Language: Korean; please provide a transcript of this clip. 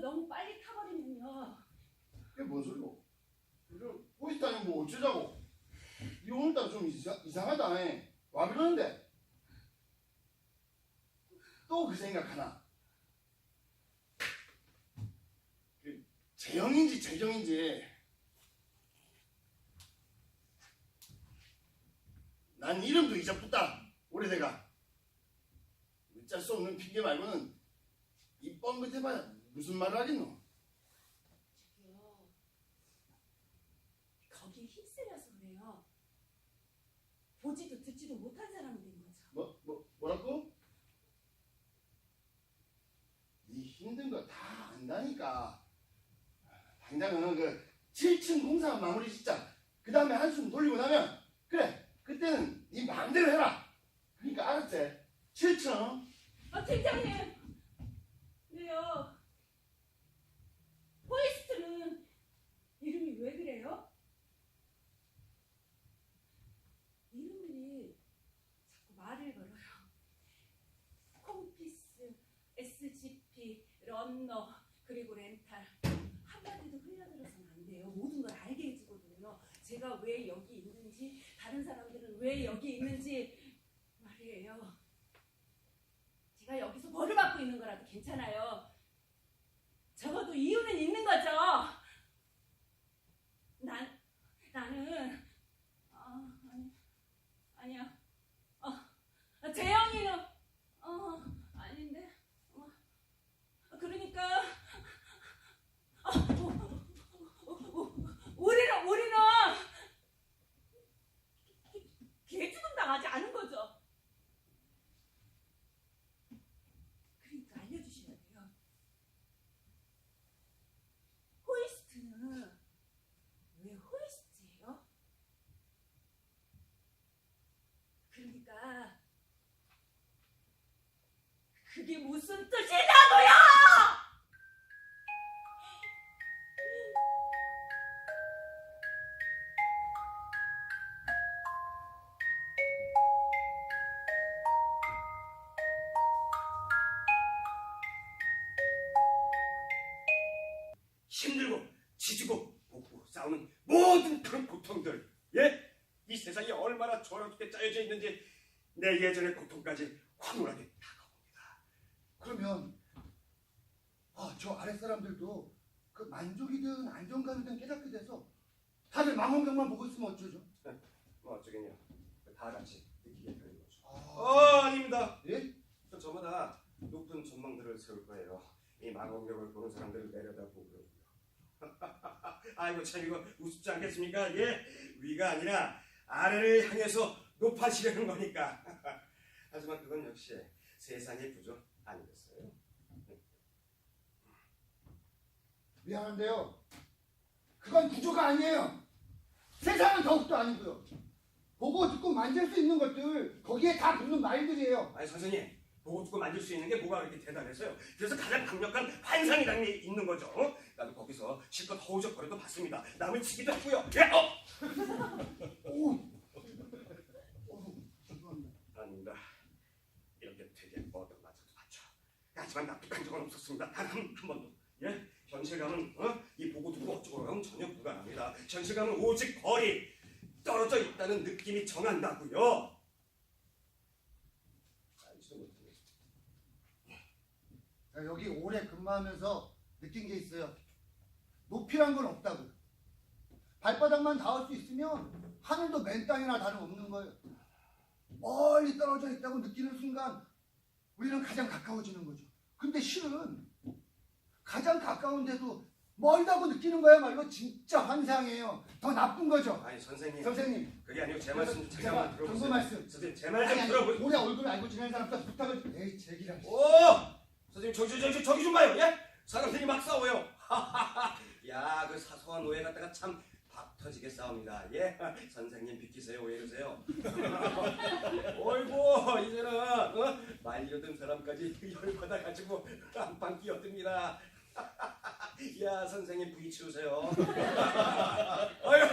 너무 빨리 타버리면요. 그게 뭔 소리고? 꼬있다니 뭐 어쩌자고? 이 오늘따라 좀 이상, 이상하다. 에. 와 그러는데? 또 그 생각하나? 그 재영인지 재정인지 난 이름도 잊어붙다 오래돼가 어쩔 수 없는 핑계 말고는 이 뻥긋해봐야 무슨 말을 하겠노 저기요. 거기 휩쓸려서 그래요. 보지도 듣지도 못한 사람이 된 거죠. 뭐, 뭐, 뭐라고? 네 힘든 거 다 안다니까. 당장은 그 7층 공사 마무리 짓자. 그 다음에 한숨 돌리고 나면 그래 그때는 네 마음대로 해라. 그러니까 알았지? 7층. 아, 팀장님! 왜요? 포이스트는 이름이 왜 그래요? 이름들이 자꾸 말을 걸어요. 콤피스, 런너, 그리고 렌탈. 한마디도 흘려들어서는 안 돼요. 모든 걸 알게 해주거든요. 제가 왜 여기 있는지, 다른 사람들은 왜 여기 있는지 말이에요. 제가 여기서 벌을 받고 있는 거라도 괜찮아요. 적어도 이유는 있는 거죠. 난 나는 아 아니 아니야. 어 재영이는 어 아닌데. 어, 그러니까 어, 어, 어, 어, 우리는 우리는 개주금 당하지 않은 거죠. 그러니까 알려주셔야 돼요. 호이스트는 왜 호이스트예요? 그러니까 그게 무슨 뜻이냐고요? 힘들고 지지고 볶고 싸우는 모든 그런 고통들 예? 이 세상이 얼마나 저렇게 짜여져 있는지 내 예전의 고통까지 황홀하게 그러면 아, 저 아랫 사람들도 그 만족이든 안정감이든 깨닫게 돼서 다들 망원경만 보고 있으면 어쩌죠? 뭐 어쩌겠냐. 다 같이 느끼게 되는 거죠. 아, 어 아닙니다. 예? 저 저마다 높은 전망들을 세울 거예요. 이 망원경을 보는 사람들을 내려다보고요. 아이고 참 이거 우습지 않겠습니까? 예? 위가 아니라 아래를 향해서 높아지려는 거니까. 하지만 그건 역시 세상의 구조 아니겠어요 미안한데요. 그건 구조가 아니에요. 세상은 더욱도 아니고요. 보고 듣고 만질 수 있는 것들 거기에 다 붙는 말들이에요. 아니 선생님 보고 듣고 만질 수 있는 게 뭐가 그렇게 대단해서요 그래서 가장 강력한 환상이라는 게 있는 거죠 어? 나도 거기서 실컷 허우적거려도 봤습니다 남을 치기도 했고요 예? 어? 오, 오, 죄송합니다. 아닙니다 이렇게 되게 얻어맞아도 맞죠 하지만 납득한 적은 없었습니다 단한한 번도 예? 현실감은 어? 이 보고 듣고 어쩌고랑 전혀 무관합니다 현실감은 오직 거리 떨어져 있다는 느낌이 정한다고요 자, 여기 오래 근무하면서 느낀 게 있어요. 높이란 건 없다고요. 발바닥만 닿을 수 있으면 하늘도 맨 땅이나 다름없는 거예요. 멀리 떨어져 있다고 느끼는 순간 우리는 가장 가까워지는 거죠. 근데 실은 가장 가까운데도 멀다고 느끼는 거야말로 진짜 환상이에요. 더 나쁜 거죠. 아니 선생님 선생님, 그게 아니고 제 말씀 좀 잠깐만 들어보세요 말씀. 선생님 제 말 좀 들어보세요 오래 얼굴 알고 지내는 사람부터 부탁을 좀. 에이, 제기라. 오! 선생님 저기 저기 저기 좀 봐요. 예? 사람들이 막 싸워요. 야, 그 사소한 오해 갖다가 참 박 터지게 싸웁니다. 예? 선생님 비키세요. 왜 이러세요? 어이구, 이제는 어? 말려든 사람까지 열받아 가지고 빵빵 끼어듭니다. 야, 선생님 부이 치우세요. 아유,